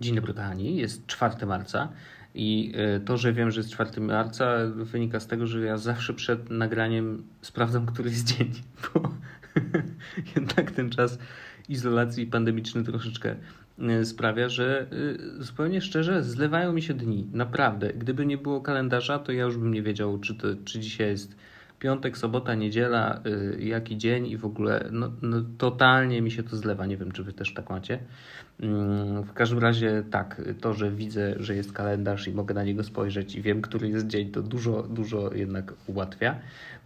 Dzień dobry kochani, jest 4 marca i e, to, że wiem, że jest 4 marca wynika z tego, że ja zawsze przed nagraniem sprawdzam, który jest dzień, bo jednak ten czas izolacji pandemiczny troszeczkę e, sprawia, że e, zupełnie szczerze zlewają mi się dni. Naprawdę, gdyby nie było kalendarza, to ja już bym nie wiedział, czy, to, czy dzisiaj jest piątek, sobota, niedziela, y, jaki dzień i w ogóle no, no, totalnie mi się to zlewa. Nie wiem, czy wy też tak macie. Mm, w każdym razie tak, to, że widzę, że jest kalendarz i mogę na niego spojrzeć i wiem, który jest dzień, to dużo, dużo jednak ułatwia.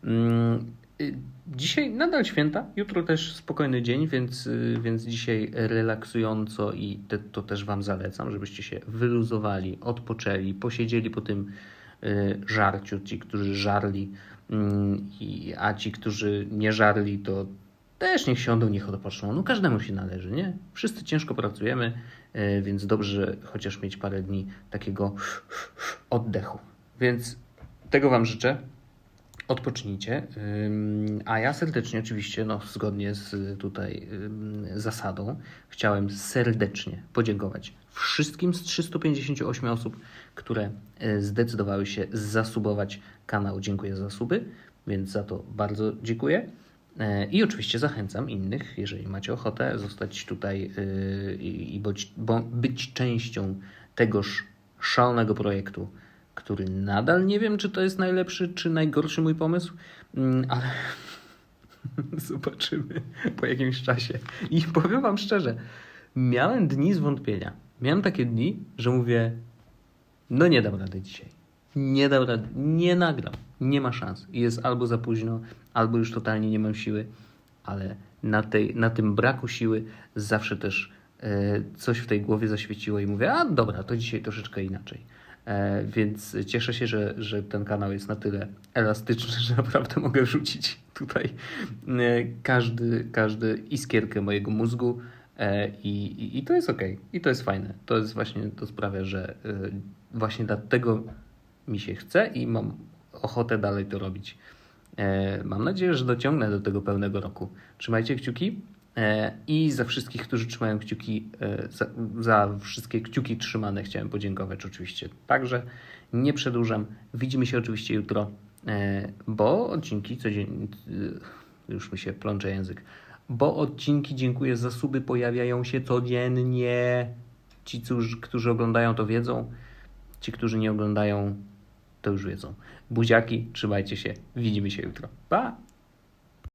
Mm, y, dzisiaj nadal święta, jutro też spokojny dzień, więc, y, więc dzisiaj relaksująco i te, to też Wam zalecam, żebyście się wyluzowali, odpoczęli, posiedzieli po tym żarciu, ci, którzy żarli Mm, a ci, którzy nie żarli, to też niech siądą, niech odpoczną. No każdemu się należy, nie? Wszyscy ciężko pracujemy, e, więc dobrze chociaż mieć parę dni takiego oddechu. Więc tego Wam życzę. Odpocznijcie. A ja serdecznie, oczywiście, no, zgodnie z tutaj zasadą, chciałem serdecznie podziękować wszystkim z 358 osób, które e, zdecydowały się zasubować kanał. Dziękuję za suby, więc za to bardzo dziękuję. E, I oczywiście zachęcam innych, jeżeli macie ochotę, zostać tutaj i być, być częścią tegoż szalonego projektu, który nadal nie wiem, czy to jest najlepszy, czy najgorszy mój pomysł, mm, ale zobaczymy po jakimś czasie. I powiem Wam szczerze, miałem dni zwątpienia. Miałem takie dni, że mówię, no nie dam rady dzisiaj. Nie dam rady, nie nagram, nie ma szans. Jest albo za późno, albo już totalnie nie mam siły, ale na, tej, na tym braku siły zawsze też e, coś w tej głowie zaświeciło i mówię, a dobra, to dzisiaj troszeczkę inaczej. E, więc cieszę się, że, że ten kanał jest na tyle elastyczny, że naprawdę mogę wrzucić tutaj e, każdy, każdy iskierkę mojego mózgu e, i, i, i to jest ok, i to jest fajne. To jest właśnie, to sprawia, że właśnie dlatego mi się chce i mam ochotę dalej to robić. Mam nadzieję, że dociągnę do tego pełnego roku. Trzymajcie kciuki. E, I za wszystkich, którzy trzymają kciuki, e, za, za, wszystkie kciuki trzymane chciałem podziękować oczywiście. Także nie przedłużam. Widzimy się oczywiście jutro, e, bo odcinki codziennie, już mi się plącze język, bo odcinki, dziękuję za suby, pojawiają się codziennie. Ci, którzy oglądają to wiedzą, ci, którzy nie oglądają to już wiedzą. Buziaki, trzymajcie się, widzimy się jutro. Pa!